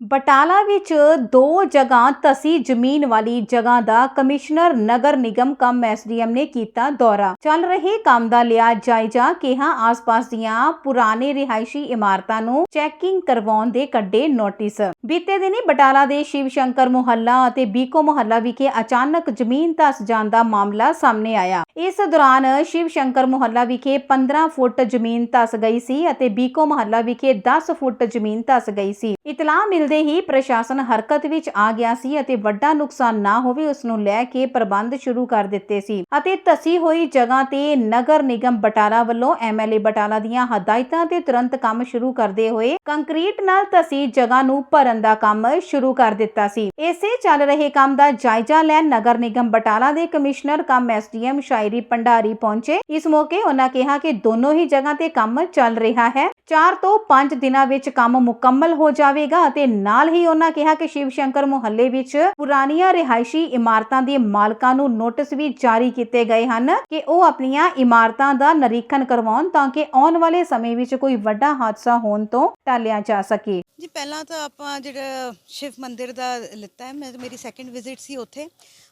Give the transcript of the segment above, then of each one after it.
ਬਟਾਲਾ ਵਿੱਚ ਦੋ ਜਗ੍ਹਾ ਤਸੀ ਜ਼ਮੀਨ ਵਾਲੀ ਜਗ੍ਹਾ ਦਾ ਕਮਿਸ਼ਨਰ ਨਗਰ ਨਿਗਮ ਕਮ ਐਸਡੀਐਮ ਨੇ ਕੀਤਾ ਦੌਰਾ। ਚੱਲ ਰਹੇ ਕੰਮ ਦਾ ਲਿਆ ਜਾਇਜ਼ਾ, ਕਿਹਾ ਆਸ-ਪਾਸ ਦੀਆਂ ਪੁਰਾਣੇ ਰਿਹਾਇਸ਼ੀ ਇਮਾਰਤਾਂ ਨੂੰ ਚੈਕਿੰਗ ਕਰਵਾਉਣ ਦੇ ਕੱਢੇ ਨੋਟਿਸ। ਬੀਤੇ ਦਿਨੀ ਬਟਾਲਾ ਦੇ ਸ਼ਿਵ ਸ਼ੰਕਰ ਮੁਹੱਲਾ ਅਤੇ ਬੀਕੋ ਮੁਹੱਲਾ ਵਿਖੇ ਅਚਾਨਕ ਜ਼ਮੀਨ ਧਸ ਜਾਣ ਦਾ ਮਾਮਲਾ ਸਾਹਮਣੇ ਆਇਆ। ਇਸ ਦੌਰਾਨ ਸ਼ਿਵ ਸ਼ੰਕਰ ਮੁਹੱਲਾ ਵਿਖੇ 15 ਫੁੱਟ ਜ਼ਮੀਨ ਧਸ ਗਈ ਸੀ ਅਤੇ ਬੀਕੋ ਮੁਹੱਲਾ ਵਿਖੇ 10 ਫੁੱਟ ਜ਼ਮੀਨ ਧਸ ਗਈ ਸੀ। ਇਤਲਾਹ ਮਿਲਦੇ ਹੀ ਪ੍ਰਸ਼ਾਸਨ ਹਰਕਤ ਵਿੱਚ ਆ ਗਿਆ ਸੀ ਅਤੇ ਵੱਡਾ ਨੁਕਸਾਨ ਨਾ ਹੋਵੇ ਉਸ ਨੂੰ ਲੈ ਕੇ ਪ੍ਰਬੰਧ ਸ਼ੁਰੂ ਕਰ ਦਿੱਤੇ ਸੀ ਅਤੇ ਧਸੀ ਹੋਈ ਜਗ੍ਹਾ ਤੇ ਨਗਰ ਨਿਗਮ ਬਟਾਲਾ ਵੱਲੋਂ ਐਮਐਲਏ ਬਟਾਲਾ ਦੀਆਂ ਹਦਾਇਤਾਂ ਤੇ ਤੁਰੰਤ ਕੰਮ ਸ਼ੁਰੂ ਕਰਦੇ ਹੋਏ ਕੰਕਰੀਟ ਨਾਲ ਧਸੀ ਜਗ੍ਹਾ ਨੂੰ ਭਰਨ ਦਾ ਕੰਮ ਸ਼ੁਰੂ ਕਰ ਦਿੱਤਾ ਸੀ। ਇਸੇ ਚੱਲ ਰਹੇ ਕੰਮ ਦਾ ਜਾਇਜ਼ਾ ਲੈਣ ਨਗਰ ਨਿਗਮ ਬਟਾਲਾ ਦੇ ਕਮਿਸ਼ਨਰ ਕਮ ਐਸਡੀਐਮ ਸ਼ਾਇਰੀ ਭੰਡਾਰੀ ਪਹੁੰਚੇ। ਇਸ ਮੌਕੇ ਉਹਨਾਂ ਕਿਹਾ ਕਿ ਦੋਨੋਂ ਹੀ ਜਗ੍ਹਾ ਤੇ ਕੰਮ ਚੱਲ ਰਿਹਾ ਹੈ। 4 ਤੋਂ 5 ਦਿਨਾਂ ਵਿੱਚ ਕੰਮ ਮੁਕੰਮਲ ਹੋ ਜਾਵੇਗਾ ਅਤੇ ਨਾਲ ਹੀ ਉਹਨਾਂ ਕਿਹਾ ਕਿ ਸ਼ਿਵ ਸ਼ੰਕਰ ਮੁਹੱਲੇ ਵਿੱਚ ਪੁਰਾਣੀਆਂ ਰਿਹਾਇਸ਼ੀ ਇਮਾਰਤਾਂ ਦੇ ਮਾਲਕਾਂ ਨੂੰ ਨੋਟਿਸ ਵੀ ਜਾਰੀ ਕੀਤੇ ਗਏ ਹਨ ਕਿ ਉਹ ਆਪਣੀਆਂ ਇਮਾਰਤਾਂ ਦਾ ਨਿਰੀਖਣ ਕਰਵਾਉਣ ਤਾਂ ਕਿ ਆਉਣ ਵਾਲੇ ਸਮੇਂ ਵਿੱਚ ਕੋਈ ਵੱਡਾ ਹਾਦਸਾ ਹੋਣ ਤੋਂ ਟਾਲਿਆ ਜਾ ਸਕੇ। ਜੀ, ਪਹਿਲਾਂ ਤਾਂ ਆਪਾਂ ਜਿਹੜਾ ਸ਼ਿਵ ਮੰਦਿਰ ਦਾ ਲਿੱਤਾ ਹੈ ਮੇਰੀ ਸੈਕੰਡ ਵਿਜ਼ਿਟ ਸੀ ਉੱਥੇ।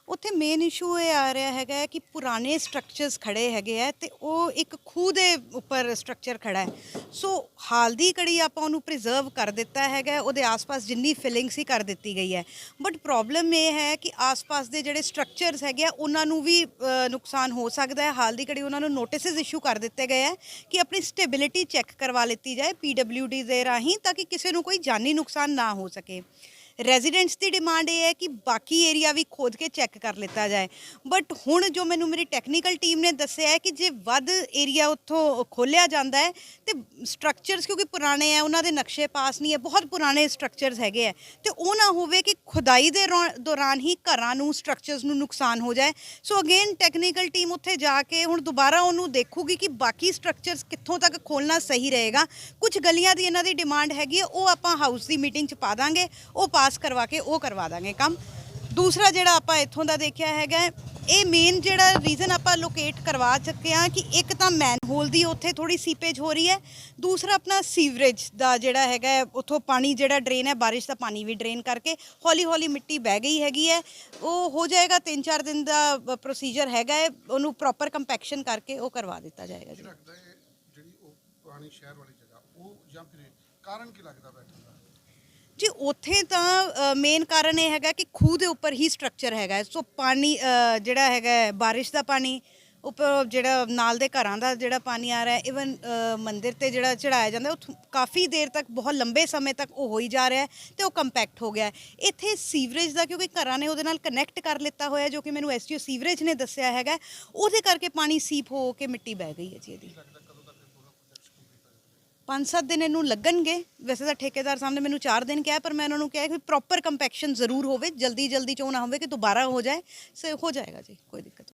ਉੱਥੇ ਮੇਨ ਇਸ਼ੂ ਇਹ ਆ ਰਿਹਾ ਹੈਗਾ ਹੈ ਕਿ ਪੁਰਾਣੇ ਸਟਰਕਚਰਸ ਖੜੇ ਹੈਗੇ ਆ ਤੇ ਉਹ ਇੱਕ ਖੂਹ ਦੇ ਉੱਪਰ ਸਟਰਕਚਰ ਖੜਾ ਹੈ। ਸੋ ਹਾਲ ਦੀ ਕੜੀ ਆਪਾਂ ਉਹਨੂੰ ਪ੍ਰੀਜ਼ਰਵ ਕਰ ਦਿੱਤਾ ਹੈਗਾ ਉਹਦੇ ਆਸ-ਪਾਸ ਜਿੰਨੀ ਫਿਲਿੰਗ ਸੀ ਕਰ ਦਿੱਤੀ ਗਈ ਹੈ। ਬਟ ਪ੍ਰੋਬਲਮ ਇਹ ਹੈ ਕਿ ਆਸ-ਪਾਸ ਦੇ ਜਿਹੜੇ ਸਟਰਕਚਰਸ ਹੈਗੇ ਆ, ਉਹਨਾਂ ਨੂੰ ਵੀ ਨੁਕਸਾਨ ਹੋ ਸਕਦਾ ਹੈ। ਹਾਲ ਦੀ ਕੜੀ ਉਹਨਾਂ ਨੂੰ ਨੋਟਿਸਸ ਇਸ਼ੂ ਕਰ ਦਿੱਤੇ ਗਏ ਹੈ ਕਿ ਆਪਣੀ ਸਟੇਬਿਲਿਟੀ ਚੈੱਕ ਕਰਵਾ ਲਿੱਤੀ ਜਾਏ ਪੀਡਬਲਯੂਡੀ ਦੇ ਰਾਹੀਂ ਤਾਂ ਕਿ ਕਿਸੇ ਨੂੰ ਕੋਈ ਜਾਨੀ ਨੁਕਸਾਨ ਨਾ ਹੋ ਸਕੇ। ਰੈਜ਼ੀਡੈਂਟਸ ਦੀ ਡਿਮਾਂਡ ਇਹ ਹੈ ਕਿ ਬਾਕੀ ਏਰੀਆ ਵੀ ਖੋਦ ਕੇ ਚੈੱਕ ਕਰ ਲਿੱਤਾ ਜਾਏ। ਬਟ ਹੁਣ ਜੋ ਮੈਨੂੰ ਮੇਰੀ ਟੈਕਨੀਕਲ ਟੀਮ ਨੇ ਦੱਸਿਆ ਹੈ ਕਿ ਜੇ ਵੱਧ ਏਰੀਆ ਉੱਥੋਂ ਖੋਲਿਆ ਜਾਂਦਾ ਹੈ, ਤੇ ਸਟਰਕਚਰਸ ਕਿਉਂਕਿ ਪੁਰਾਣੇ ਹੈ, ਉਹਨਾਂ ਦੇ ਨਕਸ਼ੇ ਪਾਸ ਨਹੀਂ ਹੈ, ਬਹੁਤ ਪੁਰਾਣੇ ਸਟਰਕਚਰਸ ਹੈਗੇ ਹੈ। ਤੇ ਉਹ ਨਾ ਹੋਵੇ ਕਿ ਖੁਦਾਈ ਦੇ ਰੌ- ਦੌਰਾਨ ਹੀ ਘਰਾਂ ਨੂੰ ਸਟਰਕਚਰਸ ਨੂੰ ਨੁਕਸਾਨ ਹੋ ਜਾਏ। ਸੋ ਅਗੇਨ ਟੈਕਨੀਕਲ ਟੀਮ ਉੱਥੇ ਜਾ ਕੇ ਹੁਣ ਦੁਬਾਰਾ ਉਹਨੂੰ ਦੇਖੂਗੀ ਕਿ ਬਾਕੀ ਸਟਰਕਚਰਸ ਕਿੱਥੋਂ ਤੱਕ ਖੋਲਣਾ ਸਹੀ ਰਹੇਗਾ। ਕੁਝ ਗਲੀਆਂ ਦੀ ਇਹਨਾਂ ਦੀ ਡਿਮਾਂਡ ਹੈਗੀ ਹੈ, ਉਹ ਆਪਾਂ ਹਾਊਸ ਦੀ ਮੀਟਿੰਗ 'ਚ ਪਾ ਦਾਂਗੇ, ਉਹ ਪਾ ਪਾਸ ਕਰਵਾ ਕੇ ਉਹ ਕਰਵਾ ਦਾਂਗੇ ਕੰਮ। ਦੂਸਰਾ ਜਿਹੜਾ ਆਪਾਂ ਇੱਥੋਂ ਦਾ ਦੇਖਿਆ ਹੈਗਾ, ਇਹ ਮੇਨ ਜਿਹੜਾ ਰੀਜ਼ਨ ਆਪਾਂ ਲੋਕੇਟ ਕਰਵਾ ਚੁੱਕੇ ਹਾਂ ਕਿ ਇੱਕ ਤਾਂ ਮੈਨਹੋਲ ਦੀ ਉੱਥੇ ਥੋੜੀ ਸੀਪੇਜ ਹੋ ਰਹੀ ਹੈ, ਦੂਸਰਾ ਆਪਣਾ ਸੀਵਰੇਜ ਦਾ ਜਿਹੜਾ ਹੈਗਾ ਉੱਥੋਂ ਪਾਣੀ ਜਿਹੜਾ ਡਰੇਨ ਹੈ, ਬਾਰਿਸ਼ ਦਾ ਪਾਣੀ ਵੀ ਡਰੇਨ ਕਰਕੇ ਹੌਲੀ ਹੌਲੀ ਮਿੱਟੀ ਬਹਿ ਗਈ ਹੈਗੀ ਹੈ। ਉਹ ਹੋ ਜਾਏਗਾ 3-4 ਦਿਨ ਦਾ ਪ੍ਰੋਸੀਜਰ ਹੈਗਾ ਹੈ, ਉਹਨੂੰ ਪ੍ਰੋਪਰ ਕੰਪੈਕਸ਼ਨ ਕਰਕੇ ਉਹ ਕਰਵਾ ਦਿੱਤਾ ਜਾਏਗਾ ਜੀ। ਲੱਗਦਾ ਹੈ ਜਿਹੜੀ ਉਹ ਪੁਰਾਣੀ ਸ਼ਹਿਰ ਵਾਲੀ ਜਗ੍ਹਾ, ਉਹ ਜਾਂ ਫਿਰ ਕਾਰਨ ਕੀ ਲੱਗਦਾ ਬੈਠਣ ਦਾ? ਜੀ, ਉੱਥੇ ਤਾਂ ਮੇਨ ਕਾਰਨ ਇਹ ਹੈਗਾ ਕਿ ਖੂਹ ਦੇ ਉੱਪਰ ਹੀ ਸਟਰਕਚਰ ਹੈਗਾ ਸੋ ਪਾਣੀ ਜਿਹੜਾ ਹੈਗਾ ਬਾਰਿਸ਼ ਦਾ ਪਾਣੀ ਉੱਪਰ ਜਿਹੜਾ ਨਾਲ ਦੇ ਘਰਾਂ ਦਾ ਜਿਹੜਾ ਪਾਣੀ ਆ ਰਿਹਾ ਇਵਨ ਮੰਦਿਰ ਤੇ ਜਿਹੜਾ ਚੜਾਇਆ ਜਾਂਦਾ ਉਹ ਕਾਫੀ ਦੇਰ ਤੱਕ, ਬਹੁਤ ਲੰਬੇ ਸਮੇਂ ਤੱਕ ਉਹ ਹੋਈ ਜਾ ਰਿਹਾ ਹੈ ਤੇ ਉਹ ਕੰਪੈਕਟ ਹੋ ਗਿਆ ਇੱਥੇ ਸੀਵਰੇਜ ਦਾ ਕਿਉਂਕਿ ਘਰਾਂ ਨੇ ਉਹਦੇ ਨਾਲ ਕਨੈਕਟ ਕਰ ਲਿੱਤਾ ਹੋਇਆ ਜੋ ਕਿ ਮੈਨੂੰ ਐਸਟੀਓ ਸੀਵਰੇਜ ਨੇ ਦੱਸਿਆ ਹੈਗਾ ਉਹਦੇ ਕਰਕੇ ਪਾਣੀ ਸੀਪ ਹੋ ਕੇ ਮਿੱਟੀ ਬਹਿ ਗਈ ਹੈ ਜੀ ਇਹਦੀ। ਪੰਜ ਸੱਤ ਦਿਨ ਇਹਨੂੰ ਲੱਗਣਗੇ ਵੈਸੇ ਤਾਂ ਠੇਕੇਦਾਰ ਸਾਹਮਣੇ ਮੈਨੂੰ 4 ਦਿਨ ਕਿਹਾ, ਪਰ ਮੈਂ ਉਹਨਾਂ ਨੂੰ ਕਿਹਾ ਕਿ ਪ੍ਰੋਪਰ ਕੰਪੈਕਸ਼ਨ ਜ਼ਰੂਰ ਹੋਵੇ ਜਲਦੀ ਜਲਦੀ ਚੋਂ ਨਾ ਹੋਵੇ ਕਿ ਦੁਬਾਰਾ ਹੋ ਜਾਏ ਸੋ ਹੋ ਜਾਏਗਾ ਜੀ, ਕੋਈ ਦਿੱਕਤ ਨਹੀਂ।